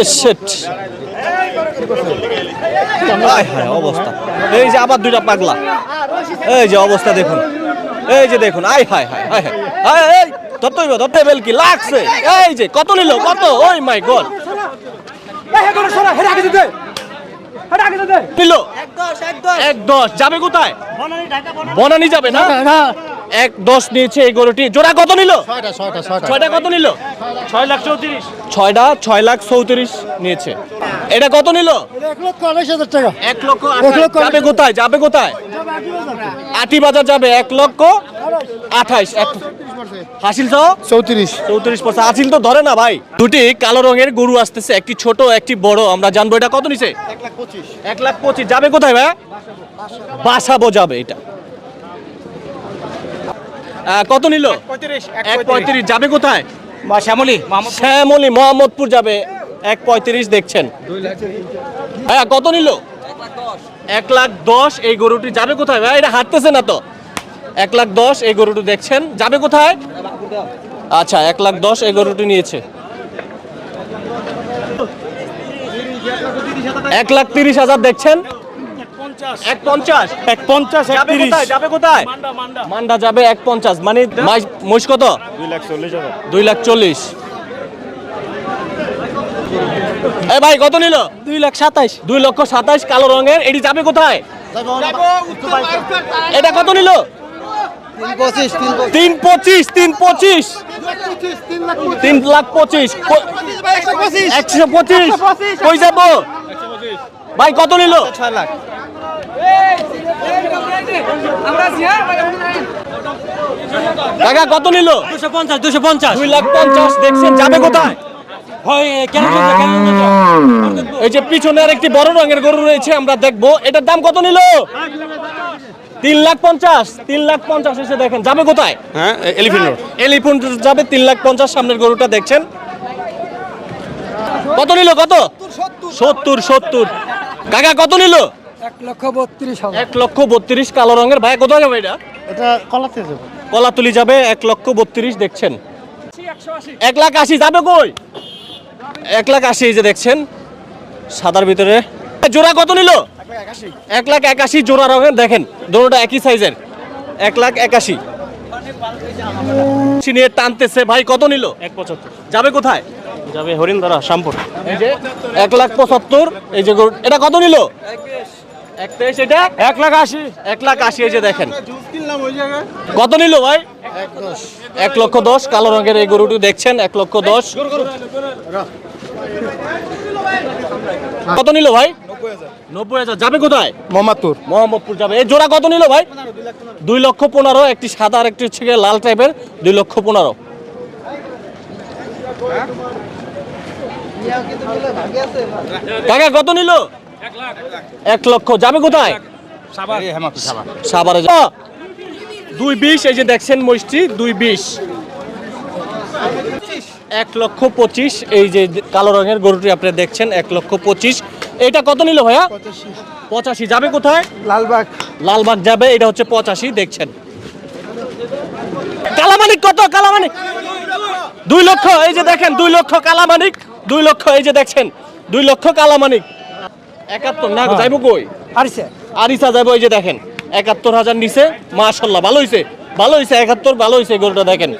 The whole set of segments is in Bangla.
এ shit। আয় হায় অবস্থা। এই যে আবার দুইটা পাগলা। এই যে অবস্থা দেখুন। এই যে দেখুন আয় হায় হায় হায় হায়। এই ধরতে হইব ধরতে হইবে কি লাগছে? এই যে কত নিল কত? ওই মাই গড। নিল। এক দশ যাবে কোথায়? বনানি যাবে না। এক দশ নিয়েছে এই গরুটি। জোড়া কত নিল? ছয়টা কত নিল? ছয় লাখ চৌত্রিশ। ছয়টা ছয় লাখ চৌত্রিশ নিয়েছে। এটা কত নিল? এক লক্ষ আড়াইশ হাজার টাকা। এক লক্ষ এক লক্ষ আঠাশ। যাবে কোথায়? যাবে কোথায়? আটি বাজার যাবে। এক লক্ষ আঠাইশ। এক হাসিল সহ চৌত্রিশ। চৌত্রিশ পার্সেন্ট হাসিল তো ধরে না ভাই। দুটি কালো রঙের গরু আসতেছে। একটি ছোট একটি বড়। আমরা জানব এটা কত নিছে? এক লাখ পঁচিশ। যাবে কোথায় ভাই? বাসাবো যাবে এটা। কত নিল? এক পঁয়ত্রিশ যাবে কোথায়? শ্যামলি। শ্যামলি মোহাম্মদপুর যাবে। এক পঁয়ত্রিশ দেখছেন। হ্যাঁ কত নিল? এক লাখ দশ এই গরুটি যাবে কোথায়? ভাই এটা হাঁটতেছে না তো। এক লাখ দশ এই গরুটি দেখছেন। যাবে কোথায়? আচ্ছা এক লাখ দশ এই গরুটি নিয়েছে। এক লাখ তিরিশ হাজার দেখছেন। এক পঞ্চাশ। এক পঞ্চাশ? যাবে কোথায়? যাবে কোথায়? মান্ডা যাবে এক পঞ্চাশ। মানে মহিষ কত? দুই লাখ চল্লিশ দুই লাখ চল্লিশ। এ ভাই কত নিল? দুই লাখ সাতাইশ। দুই লক্ষ সাতাইশ কালো রঙের। এটি যাবে কোথায়? এটা কত নিল? তিন তিন পঁচিশ। তিন পঁচিশ তিন লাখ পঁচিশ। একশো পঁচিশ। কই যাব? ভাই কত নিল? ছয় লাখ। টাকা কত নিল? দুশো পঞ্চাশ দুশো পঞ্চাশ। দুই লাখ পঞ্চাশ। দেখছেন যাবে কোথায়? হয় কেন এই যে পিছনে আর একটি বড় রঙের গরু রয়েছে আমরা দেখব। এটার দাম কত নিল? তিন লাখ পঞ্চাশ তিন লাখ পঞ্চাশ এসে দেখেন যাবে কোথায়? হ্যাঁ এলিফেন্ট রোড এলিফেন্ট যাবে তিন লাখ পঞ্চাশ সামনের গরুটা দেখছেন। কত নিল কত? সত্তর সত্তর। কাকা কত নিল? এক লক্ষ বত্রিশ এক লক্ষ বত্রিশ কালো রঙের। ভাই কোথায় যাবে এটা? এটা কলাতে যাব। কলাতুলি যাবে এক লক্ষ বত্রিশ দেখছেন। এক লাখ আশি যাবে কই? এক লাখ আশি এই যে দেখছেন সাদার ভিতরে। জোড়া কত নিল? এক লাখ একাশি জোড়া রঙের দেখেন দোনোটা একই সাইজের। এক লাখ একাশি। নিয়ে টানতেছে ভাই কত নিল? এক পঁচাত্তর। যাবে কোথায়? যাবে হরিণদারা শ্যামপুর। এই এক লাখ পঁচাত্তর এই যে এটা কত নিল? এক তেইশ এটা? এক লাখ আশি। এক লাখ আশি এই যে দেখেন। কত নিল ভাই? এক দশ এক লক্ষ দশ কালো রঙের এই গরুটি দেখছেন এক লক্ষ দশ। কত নিল ভাই? নব্বই হাজার। যাবে কোথায়? মোহাম্মদপুর। মোহাম্মদপুর যাবে। এই জোড়া কত নিল ভাই? দুই লক্ষ পনেরো একটি সাদা আর একটি হচ্ছে লাল টাইপের দুই লক্ষ পনেরো। কাকা কত নিল? এক লক্ষ। যাবে কোথায়? দুই বিশ এই যে দেখছেন মহিষটি দুই বিশ। এক লক্ষ পঁচিশ এই যে কালো রঙের গরুটি আপনি দেখছেন এক লক্ষ পঁচিশ। এটা কত নিল ভাইয়া? পঁচাশি। যাবে কোথায়? লালবাগ। লালবাগ যাবে এটা হচ্ছে পঁচাশি দেখছেন। কালামানিক কত? কালামানিক। দুই লক্ষ এই যে দেখেন দুই লক্ষ কালামানিক দুই লক্ষ এই যে দেখছেন দুই লক্ষ কালামানিক। একাত্তর না যাইব কই? আরিসে। আরিসা যাব এই যে দেখেন একাত্তর হাজার নিচে মাশাল্লাহ ভালো হয়েছে ভালো হয়েছে একাত্তর ভালো হয়েছে গরুটা দেখেন।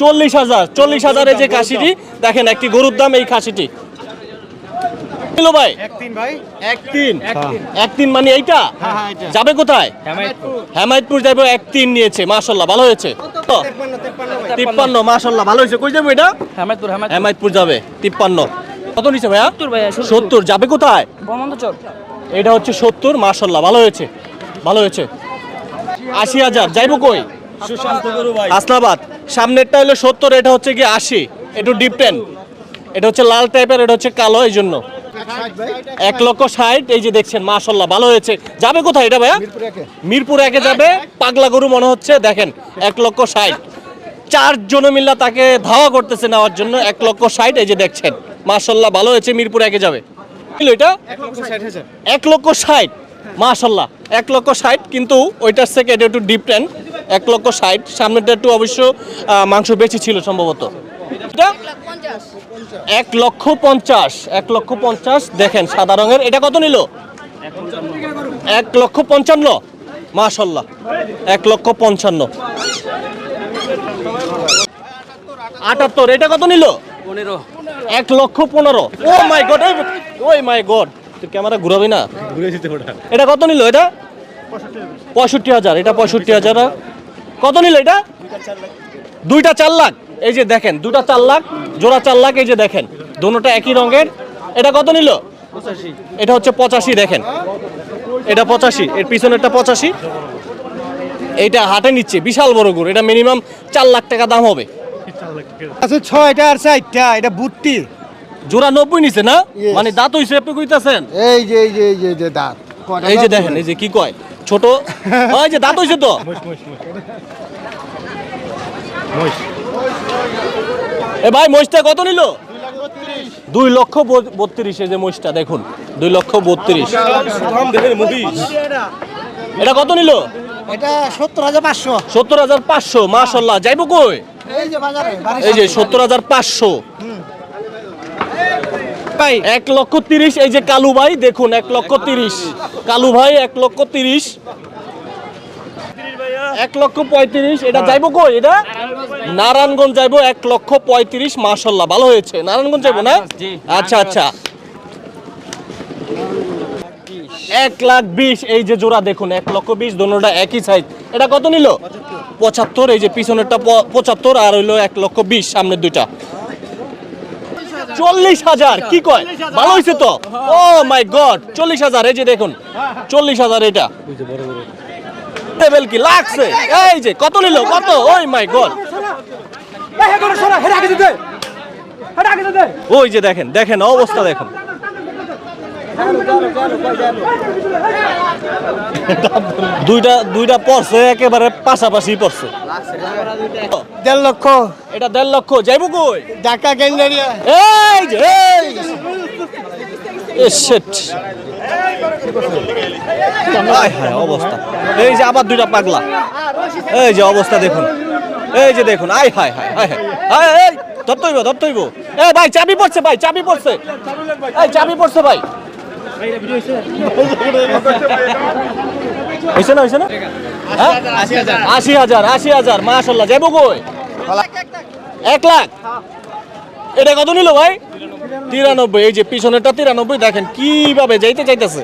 চল্লিশ হাজার চল্লিশ হাজারের যে খাসিটি দেখেন একটি গরুর দাম এই খাসিটি। কিলো ভাই। এক তিন এক তিন। এক তিন। মানে এইটা? যাবে কোথায়? হেমায়তপুর। যাবে এক তিন নিয়েছে মাশাল্লাহ ভালো হয়েছে। তিপ্পান্ন মাশাল্লাহ ভালো হয়েছে কই যাব এটা? হেমায়তপুর। হেমায়তপুর যাবে তিপ্পান্ন। কত নিছে ভাইয়া? সত্তর ভাইয়া সত্তর। যাবে কোথায়? চর এটা হচ্ছে সত্তর মার্শাল্লাহ ভালো হয়েছে। ভালো হয়েছে। আশি হাজার। যাইবো কই? সুশান্ত গুরু ভাই। সামনেরটা হলো সত্তর এটা হচ্ছে কি আশি। একটু ডিপ টেন এটা হচ্ছে লাল টাইপের এটা হচ্ছে কালো এই জন্য। এক লক্ষ ষাট এই যে দেখছেন মাশাল্লাহ ভালো হয়েছে। যাবে কোথায় এটা ভাইয়া? মিরপুর একে। যাবে। পাগলা গরু মনে হচ্ছে দেখেন এক লক্ষ ষাট। চার জন মিল্লা তাকে ধাওয়া করতেছে নেওয়ার জন্য এক লক্ষ ষাট এই যে দেখছেন। মাশাল্লাহ, ভালো হয়েছে, মিরপুর একে যাবে। কিলো এটা? এক লক্ষ ষাট। মাশাল্লাহ, এক লক্ষ ষাট, কিন্তু ওইটার থেকে এটা একটু টেন এক লক্ষ ষাট সামনেটা একটু অবশ্য মাংস বেশি ছিল সম্ভবত? এক লক্ষ পঞ্চাশ, এক লক্ষ পঞ্চাশ, দেখেন, সাদা রঙের। এটা কত নিল? এক লক্ষ পঞ্চান্ন। মাশাল্লাহ, এক লক্ষ পঞ্চান্ন। আটাত্তর, এটা কত নিল? পনেরো। এক লক্ষ পনেরো। ও মাই গড ওই মাই গড। তুই ক্যামেরা ঘুরাবি না? এটা কত নিল এটা? পঁয়ষট্টি হাজার। এটা পঁয়ষট্টি হাজার। কত নিল এটা? দুইটা চার লাখ। এই যে দেখেন দুটা চার লাখ জোড়া চার লাখ এই যে দেখেন দুটোটা একই রঙের। এটা কত নিল? এটা হচ্ছে পঁচাশি দেখেন। এটা পঁচাশি এর পিছনেরটা পঁচাশি। এইটা হাটে নিচ্ছে বিশাল বড় গরু। এটা মিনিমাম চার লাখ টাকা দাম হবে। আছে ছয়টা আর চারটা এটা বুটটি। জোড়া নব্বই নিছে না? মানে দাঁত হইছে আপনি কইতাছেন? এই যে এই যে এই যে যে দাঁত। এই যে দেখেন এই যে কি কয়? ছোট? ওই যে দাঁত হইছে তো? এ ভাই মহিষটা কত নিল? দুই লক্ষ বত্রিশ এই যে মহিষটা দেখুন। দুই লক্ষ বত্রিশ। এটা কত নিল? এটা সত্তর হাজার পাঁচশো। সত্তর হাজার পাঁচশো মাশাল্লাহ। যাইবো কই? এই যে বাজারে বাড়ির এই যে সামনে। সত্তর হাজার পাঁচশো। ভাই। এক লক্ষ তিরিশ এই যে কালু ভাই দেখুন এক লক্ষ তিরিশ। কালু ভাই এক লক্ষ তিরিশ। এক লক্ষ পঁয়ত্রিশ এটা যাইবো কই এটা? নারায়ণগঞ্জ যাইবো এক লক্ষ পঁয়ত্রিশ মাশাল্লাহ ভালো হয়েছে। নারায়ণগঞ্জ যাইবো না? আচ্ছা আচ্ছা। এক লাখ বিশ এই যে জোড়া দেখুন এক লক্ষ বিশ দোনোটা একই সাইজ এটা কত নিল? পঁচাত্তর এই যে পিছনেরটা পঁচাত্তর আর হইল এক লক্ষ বিশ সামনের দুইটা। চল্লিশ হাজার কি কয়? ভালো হয়েছে তো? ও মাই গড চল্লিশ হাজার এই যে দেখুন চল্লিশ হাজার এটা। লেভেল কি লাগছে? এই যে কত নিল? কত? ওই মাই গড ওই যে দেখেন দেখেন অবস্থা দেখেন। দুইটা দুইটা পড়ছে একেবারে পাশাপাশি পড়ছে। দেড় লক্ষ। এটা দেড় লক্ষ। যাইবো কই? ঢাকা গেন্ডারিয়া এই এই এ অবস্থা। এই যে আবার দুইটা পাগলা। এই যে অবস্থা দেখুন। এই যে দেখুন হায় হায় হায় হায়। হায় এই ধরতে হইব ধরতে হইব এই ভাই চাবি পড়ছে ভাই চাবি পড়ছে। এই চাবি পড়ছে ভাই। হয়েছে না হয়েছে না? হ্যাঁ? আশি হাজার আশি হাজার, মাশাল্লাহ। যাব কই? এক লাখ? এটা কত নিল ভাই? তিরানব্বই, এই যে পিছনেরটা তিরানব্বই, দেখেন কীভাবে যাইতে চাইতেছে।